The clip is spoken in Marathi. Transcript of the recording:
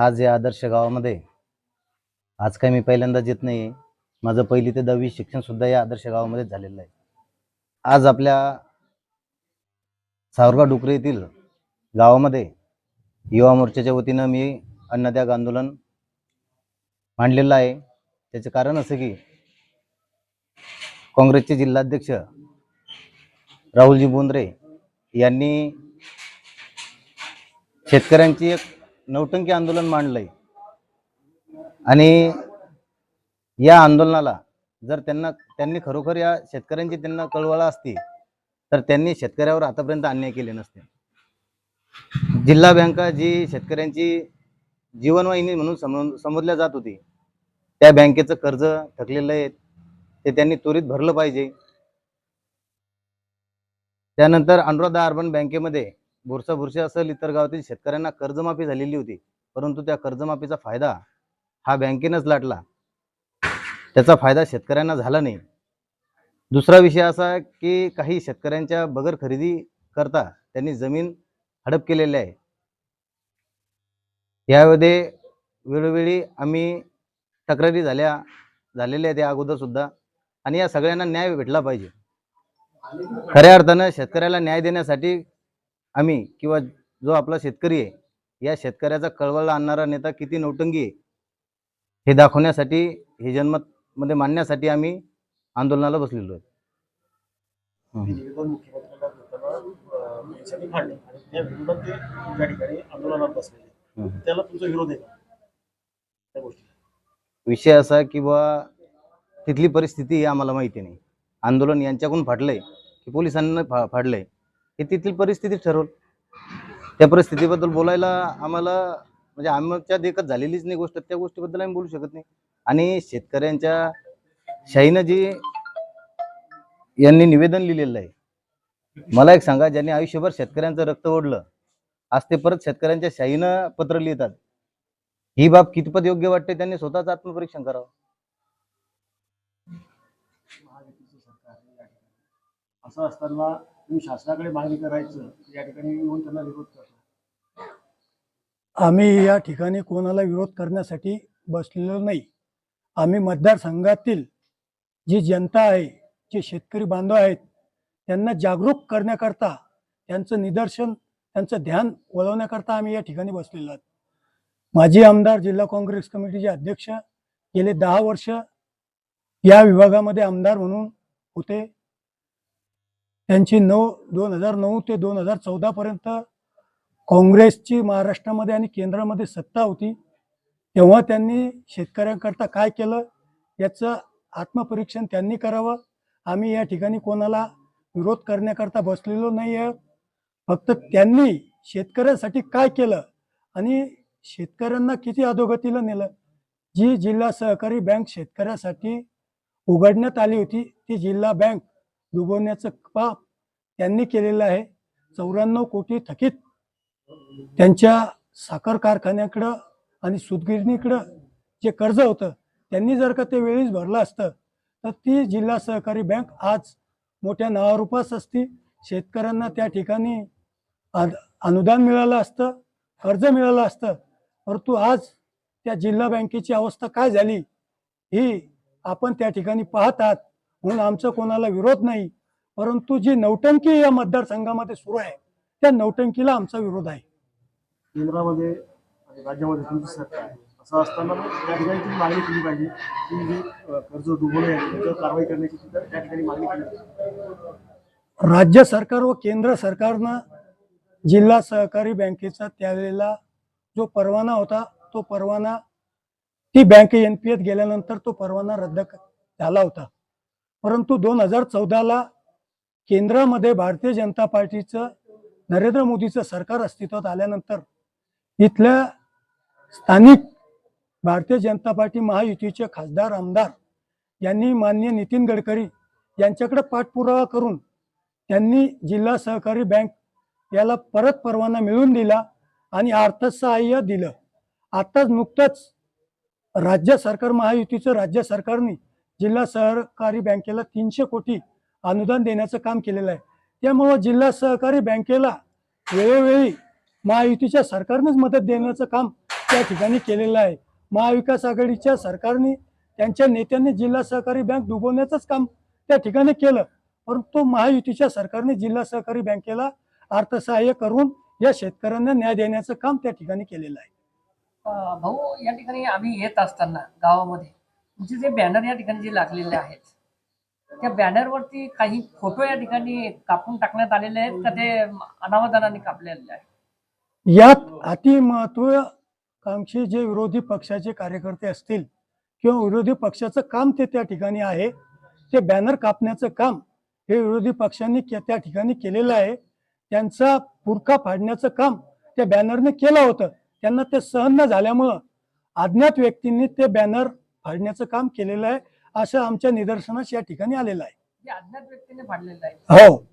आज या आदर्श गावामध्ये आज काय मी पहिल्यांदाच येत नाही माझं पहिली ते दहावी शिक्षणसुद्धा या आदर्श गावामध्येच झालेलं आहे. आज आपल्या सावरगाव डुकरे येथील गावामध्ये युवा मोर्चाच्या वतीनं मी अन्नत्याग आंदोलन मांडलेलं आहे. त्याचं कारण असं की काँग्रेसचे जिल्हाध्यक्ष राहुलजी बोंद्रे यांनी शेतकऱ्यांची एक नौटंकी आंदोलन मांडलंय. आणि या आंदोलनाला जर त्यांना त्यांनी खरोखर या शेतकऱ्यांची त्यांना कळवळा असती तर त्यांनी शेतकऱ्यावर आतापर्यंत अन्याय केले नसते जिल्हा बँका जी शेतकऱ्यांची जीवनवाहिनी म्हणून समजल्या जात होती त्या बँकेचं कर्ज थकलेलं आहे ते त्यांनी त्वरित भरलं पाहिजे. त्यानंतर अनुराधा अर्बन बँकेमध्ये बुरसा बुरशी असेल इतर गावातील शेतकऱ्यांना कर्जमाफी झालेली होती परंतु त्या कर्जमाफीचा फायदा हा बँकेनंच लाटला. त्याचा फायदा शेतकऱ्यांना झाला नाही. दुसरा विषय असा की काही शेतकऱ्यांच्या बगर खरेदी करता त्यांनी जमीन हडप केलेली आहे. यामध्ये वेळोवेळी आम्ही तक्रारी झाल्या झालेल्या आहेत अगोदर सुद्धा आणि या सगळ्यांना न्याय भेटला पाहिजे. खऱ्या अर्थानं शेतकऱ्याला न्याय देण्यासाठी आम्ही किंवा जो आपला शेतकरी आहे या शेतकऱ्याचा कळवळा आणणारा नेता किती नौटंगी आहे हे दाखवण्यासाठी हे जन्मत मध्ये मांडण्यासाठी आम्ही आंदोलनाला बसलेलो आहे. विषय असा की बा तिथली परिस्थिती ही आम्हाला माहिती नाही. आंदोलन यांच्याकडून फाडलंय की पोलिसांना फाडलंय. हे तिथली परिस्थिती ठरवल त्या परिस्थितीबद्दल बोलायला आम्हाला म्हणजे आमच्या देखत झालेलीच नाही गोष्ट त्या गोष्टीबद्दल आम्ही बोलू शकत नाही. आणि शेतकऱ्यांच्या शाहीनं जी यांनी निवेदन लिहिलेलं आहे मला एक सांगा ज्यांनी आयुष्यभर शेतकऱ्यांचं रक्त ओढलं आज ते परत शेतकऱ्यांच्या शाहीनं पत्र लिहितात. ही बाब कितपत योग्य वाटते त्यांनी स्वतःच आत्मपरीक्षण करावं. असं असताना तुम्ही शासनाकडे मागणी करायचं या ठिकाणी येऊन त्यांना विरोध करतो. आम्ही या ठिकाणी कोणाला विरोध करण्यासाठी बसलेलो नाही. आम्ही मतदारसंघातील जी जनता आहे जे शेतकरी बांधव आहेत त्यांना जागरूक करण्याकरता त्यांचं निदर्शन त्यांचं ध्यान वळवण्याकरता आम्ही या ठिकाणी बसलेलो आहोत. माजी आमदार जिल्हा काँग्रेस कमिटीचे अध्यक्ष गेले दहा वर्ष या विभागामध्ये आमदार म्हणून होते. त्यांची नऊ दोन हजार नऊ ते दोन हजार चौदापर्यंत काँग्रेसची महाराष्ट्रामध्ये आणि केंद्रामध्ये सत्ता होती. तेव्हा त्यांनी शेतकऱ्यांकरता काय केलं? याचं आत्मपरीक्षण त्यांनी करावं. आम्ही या ठिकाणी कोणाला विरोध करण्याकरता बसलेलो नाही आहे फक्त त्यांनी शेतकऱ्यांसाठी काय केलं? आणि शेतकऱ्यांना किती अधोगतीला नेलं? जी जिल्हा सहकारी बँक शेतकऱ्यासाठी उघडण्यात आली होती ती जिल्हा बँक डुबवण्याचं पाप त्यांनी केलेलं आहे. चौऱ्याण्णव कोटी थकीत त्यांच्या साखर कारखान्याकडं आणि सुतगिरणीकडं जे कर्ज होतं त्यांनी जर का ते वेळीच भरलं असतं तर ती जिल्हा सहकारी बँक आज मोठ्या नावारूपास असती. शेतकऱ्यांना त्या ठिकाणी अनुदान मिळालं असतं कर्ज मिळालं असतं. परंतु आज त्या जिल्हा बँकेची अवस्था काय झाली ही आपण त्या ठिकाणी पाहत आहात. म्हणून आमचा कोणाला विरोध नाही. परंतु जी नौटंकी या मतदारसंघामध्ये सुरू आहे त्या नौटंकीला आमचा विरोध आहे. केंद्रामध्ये राज्यामध्ये तुमची सरकार आहे. असं असताना त्या ठिकाणी तुम्ही मागणी केली पाहिजे की जी कर्ज डुबवलं आहे त्याच्यावर कारवाई करण्याची सुद्धा त्या ठिकाणी मागणी केली राज्य सरकार व केंद्र सरकारनं जिल्हा सहकारी बँकेचा त्यावेळेला जो परवाना होता तो परवाना ती बँक एन पी एत गेल्यानंतर तो परवाना रद्द झाला होता. परंतु दोन हजार चौदाला केंद्रामध्ये भारतीय जनता पार्टीचं नरेंद्र मोदीचं सरकार अस्तित्वात आल्यानंतर इथल्या स्थानिक भारतीय जनता पार्टी महायुतीचे खासदार आमदार यांनी माननीय नितीन गडकरी यांच्याकडे पाठपुरावा करून त्यांनी जिल्हा सहकारी बँक याला परत परवाना मिळवून दिला आणि अर्थसहाय्य दिलं. आत्ताच नुकतंच राज्य सरकार महायुतीचं राज्य सरकारने जिल्हा सहकारी बँकेला तीनशे कोटी अनुदान देण्याचं काम केलेलं आहे. त्यामुळं जिल्हा सहकारी बँकेला वेळोवेळी महायुतीच्या सरकारनेच मदत देण्याचं काम त्या ठिकाणी केलेलं आहे. महाविकास आघाडीच्या सरकारने त्यांच्या नेत्यांनी जिल्हा सहकारी बँक डुबवण्याचंच काम त्या ठिकाणी केलं. परंतु महायुतीच्या सरकारने जिल्हा सहकारी बँकेला अर्थसहाय्य करून या शेतकऱ्यांना न्याय देण्याचं काम त्या ठिकाणी केलेलं आहे. भाऊ या ठिकाणी आम्ही येत असताना गावामध्ये तुमचे जे बॅनर या ठिकाणी जे लागलेले आहेत त्या बॅनरवरती काही फोटो या ठिकाणी कापून टाकण्यात आलेले आहेत का ते अनावधानाने कापलेले आहेत? यात अतिमहत्वाकांक्षी जे विरोधी पक्षाचे कार्यकर्ते असतील किंवा विरोधी पक्षाचं काम ते त्या ठिकाणी आहे ते बॅनर कापण्याचं काम हे विरोधी पक्षांनी त्या ठिकाणी केलेलं आहे. त्यांचा पुरखा फाडण्याचं काम त्या बॅनरने केलं होतं. त्यांना ते सहन न झाल्यामुळं अज्ञात व्यक्तींनी ते बॅनर फाडण्याचं काम केलेलं आहे असं आमच्या निदर्शनास या ठिकाणी आलेलं आहे. हो.